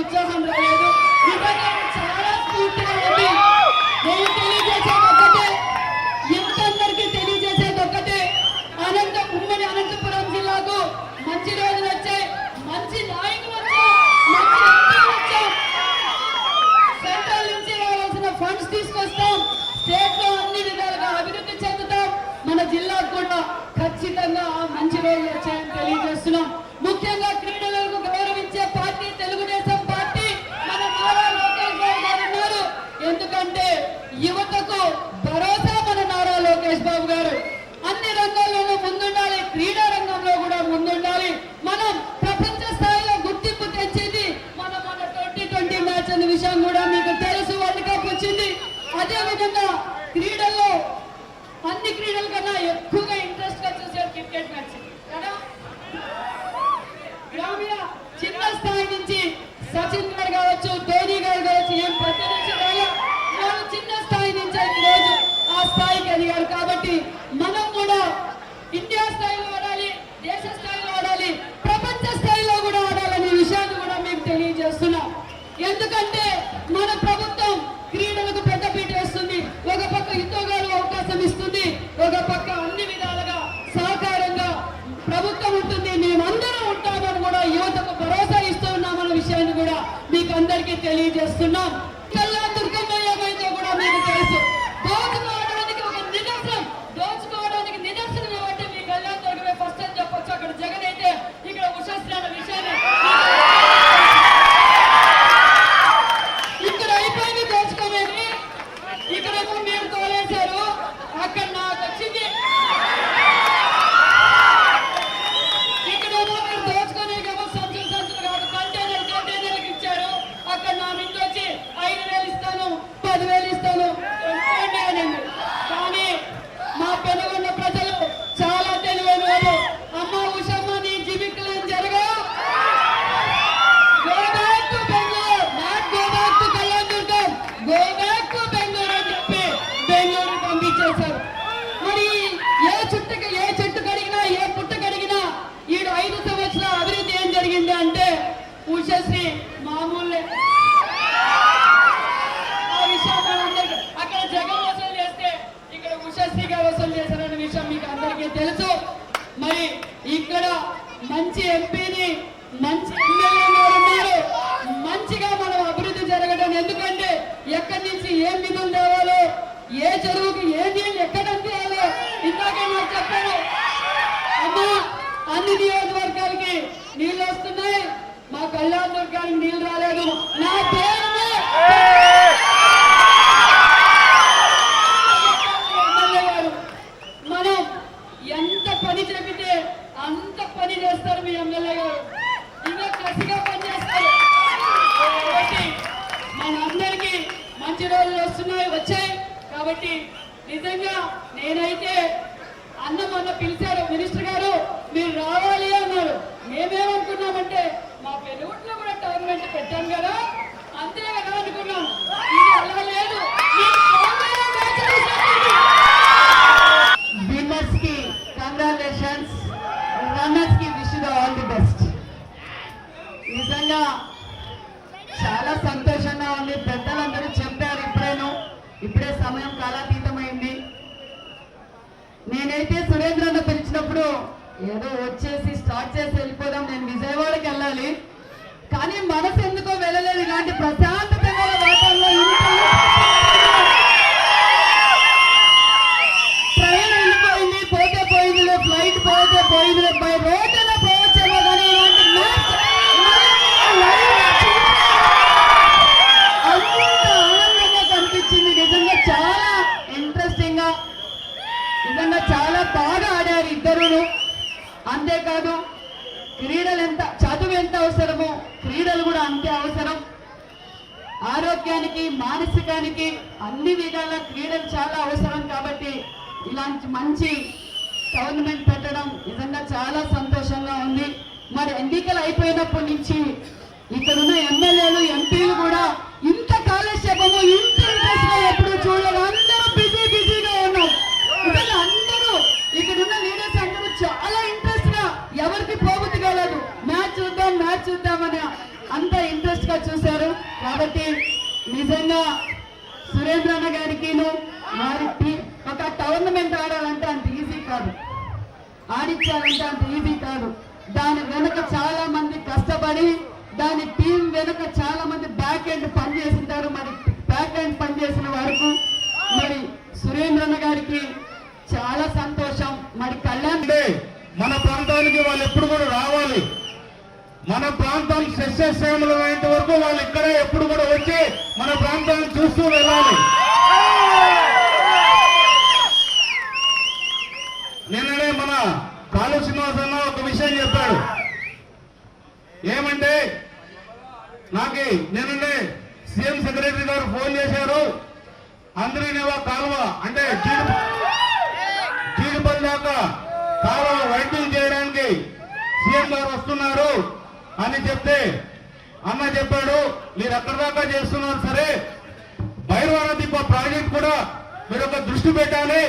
ఉత్సాహం రాలేదు. చాలా స్ఫూర్తిగా ఉంది. నేను తెలియజేసేది అనంతపురం జిల్లాకు మంచి రోజులు వచ్చాయి. మంచి నాయకులు వచ్చాయి మంచి వచ్చాయి సెంట్రల్ నుంచి రావాల్సిన ఫండ్స్ తీసుకొస్తాం. స్టేట్ అన్ని విధాలుగా అభివృద్ధి చెందుతాం. మన జిల్లాకు కూడా ఖచ్చితంగా మంచి రోజులు వచ్చాయని తెలియజేస్తున్నాం. కావచ్చు ధోని గారు కావచ్చు ఏం ప్రతి నుంచి వాళ్ళ చిన్న స్థాయి నుంచే ఈరోజు ఆ స్థాయికి అడిగారు. కాబట్టి మనం కూడా ఇండియా స్థాయిలో ఆడాలి దేశ స్థాయిలో ఆడాలి ప్రపంచ స్థాయిలో కూడా ఆడాలనే విషయాన్ని కూడా మేము తెలియజేస్తున్నాం. ఎందుకంటే మన ప్రభుత్వం క్రీడలకు పెద్దపీట వేస్తుంది. ఒక పక్క యుద్ధగాలు అవకాశం ఇస్తుంది. చేసుకున్నాం మేమేమనుకున్నామంటే మా పెరుగుట్లో కూడా టోర్నమెంట్ పెట్టాం కదా. ఏదో వచ్చేసి స్టార్ట్ చేసి వెళ్ళిపోదాం నేను విజయవాడకి వెళ్ళాలి. కానీ మనసు ఎందుకో వెళ్ళలేదు ఇలాంటి ప్రశాంత మనము క్రీడలు కూడా అంతే అవసరం. ఆరోగ్యానికి మానసికానికి అన్ని విధాల క్రీడలు చాలా అవసరం కాబట్టి ఇలాంటి మంచి టోర్నమెంట్ పెట్టడం నిజంగా చాలా సంతోషంగా ఉంది. మరి ఎన్నికలు అయిపోయినప్పటి నుంచి ఇక్కడ ఉన్న ఎమ్మెల్యేలు ఎంపీలు కూడా ఇంత కాలక్షేపము ఇంత ఇంట్రెస్ట్గా చూడ అంత ఈజీ కాదు. దాని వెనుక చాలా మంది కష్టపడి దాని టీం వెనుక చాలా మంది బ్యాక్ ఎండ్ పనిచేసింటారు మరి బ్యాక్ ఎండ్ పనిచేసిన వరకు మరి సురేంద్రన్న గారికి చాలా సంతోషం. మరి కళ్యాణ్ మన ప్రాంతానికి వాళ్ళు ఎప్పుడు కూడా రావాలి. మన ప్రాంతం సస్యశ్యామలం అయ్యేంత వరకు వాళ్ళు ఇక్కడే ఎప్పుడు కూడా వచ్చి మన ప్రాంతాన్ని చూస్తూ వెళ్ళాలి నిన్ననే మన కాలు శ్రీనివాస్ అన్న ఒక విషయం చెప్పాడు ఏమంటే నాకు నిన్ననే సీఎం సెక్రటరీ గారు ఫోన్ చేశారు. అందరినేవా కాలువ అంటే జీడిపల్లి దాకా కాలువ వైద్యం చేయడానికి సీఎం గారు వస్తున్నారు అని చెప్తే అన్న చెప్పాడు మీరు అక్కడ దాకా చేస్తున్నారు సరే? భైరవన దీప ప్రాజెక్ట్ కూడా మీరు ఒక దృష్టి పెట్టాలి.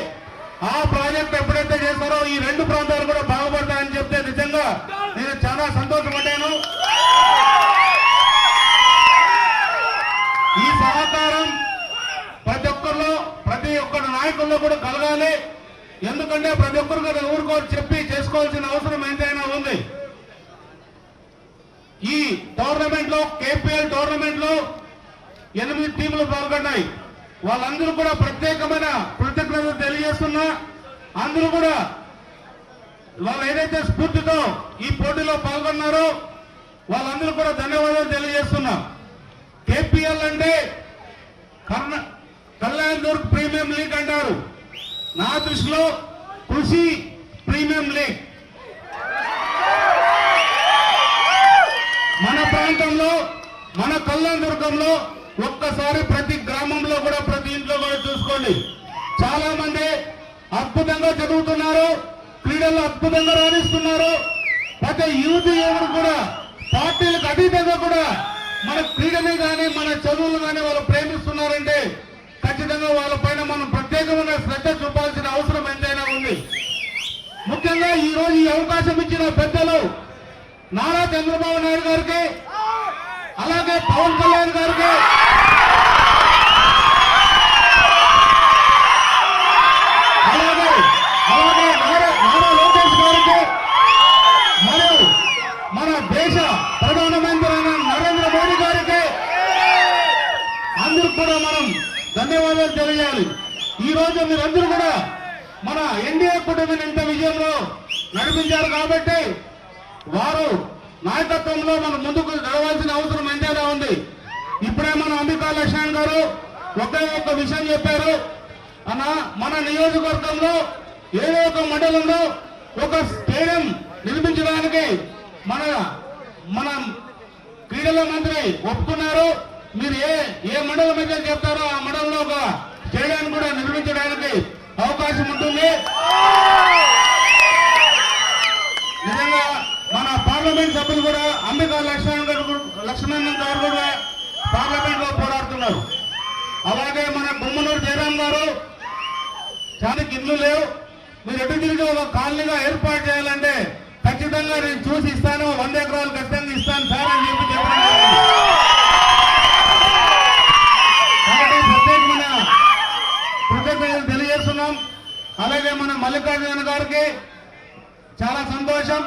ఆ ప్రాజెక్ట్ ఎప్పుడైతే చేస్తారో ఈ రెండు ప్రాంతాలు కూడా బాగుపడతాయని చెప్తే నిజంగా నేను చాలా సంతోషపడ్డాను ఈ సహకారం ప్రతి ఒక్కరిలో ప్రతి ఒక్కరి కూడా కలగాలి. ఎందుకంటే ప్రతి ఒక్కరు కదా ఊరుకోవాలి చెప్పి చేసుకోవాల్సిన అవసరం ఎంతైనా ఉంది. ఈ టోర్నమెంట్లో కేపీఎల్ టోర్నమెంట్లో ఎనిమిది టీములు పాల్గొన్నాయి. వాళ్ళందరూ కూడా ప్రత్యేకమైన కృతజ్ఞతలు తెలియజేస్తున్నా అందరూ కూడా వాళ్ళు ఏదైతే స్ఫూర్తితో ఈ పోటీలో పాల్గొన్నారో వాళ్ళందరూ కూడా ధన్యవాదాలు తెలియజేస్తున్నా. కేపీఎల్ అంటే కర్ణ కళ్యాణ్ దుర్గ్ ప్రీమియం లీగ్ అంటారు. నా దృష్టిలో కృషి ప్రీమియం లీగ్. మన ప్రాంతంలో మన కళ్యాణ్ దుర్గంలో ఒక్కసారి ప్రతి గ్రామంలో కూడా ప్రతి ఇంట్లో కూడా చూసుకోండి. చాలా మంది అద్భుతంగా చదువుతున్నారు క్రీడల్లో అద్భుతంగా రాణిస్తున్నారు. ప్రతి యూత్ ఎవరు కూడా పార్టీలకు అతీతంగా కూడా మన క్రీడని కానీ మన చదువులు కానీ వాళ్ళు ప్రేమిస్తున్నారంటే ఖచ్చితంగా వాళ్ళ పైన మనం ప్రత్యేకమైన శ్రద్ధ చూపాల్సిన అవసరం ఎంతైనా ఉంది. ముఖ్యంగా ఈ రోజు ఈ అవకాశం ఇచ్చిన పెద్దలు నారా చంద్రబాబు నాయుడు గారికి అలాగే పవన్ కళ్యాణ్ గారికి ధన్యవాదాలు తెలియాలి. ఈ రోజు మీరందరూ కూడా మన ఎన్డీఏ కూటమిని ఇంత విజయంలో నడిపించారు కాబట్టి వారు నాయకత్వంలో మనం ముందుకు నడవాల్సిన అవసరం ఎంతైనా ఉంది. ఇప్పుడే మన అంబికా లక్ష్మణ్ గారు ఒకే ఒక్క విషయం చెప్పారు. అన్న మన నియోజకవర్గంలో ఏదో ఒక మండలంలో ఒక స్టేడియం నిర్మించడానికి మన మన క్రీడల మంత్రి ఒప్పుకున్నారు. మీరు ఏ ఏ మండలం అయితే చెప్తారో ఆ మండలంలో ఒక స్టేడియం కూడా నిర్మించడానికి అవకాశం ఉంటుంది. నిజంగా మన పార్లమెంట్ సభ్యులు కూడా అంబికా లక్ష్మణ్ గారు లక్ష్మణ్ గారు కూడా పార్లమెంట్లో పోరాడుతున్నారు. అలాగే మన గుమ్మనూరు జయరాం గారు చాలా ఇల్లు లేవు. మీరు ఎటు తిరిగి ఒక కాలనీగా ఏర్పాటు చేయాలంటే ఖచ్చితంగా నేను చూసి ఇస్తాను. వంద ఎకరాలు ఖచ్చితంగా ఇస్తాను సార్ అని చెప్పి చెప్పిన మన మల్లికార్జున గారికి చాలా సంతోషం.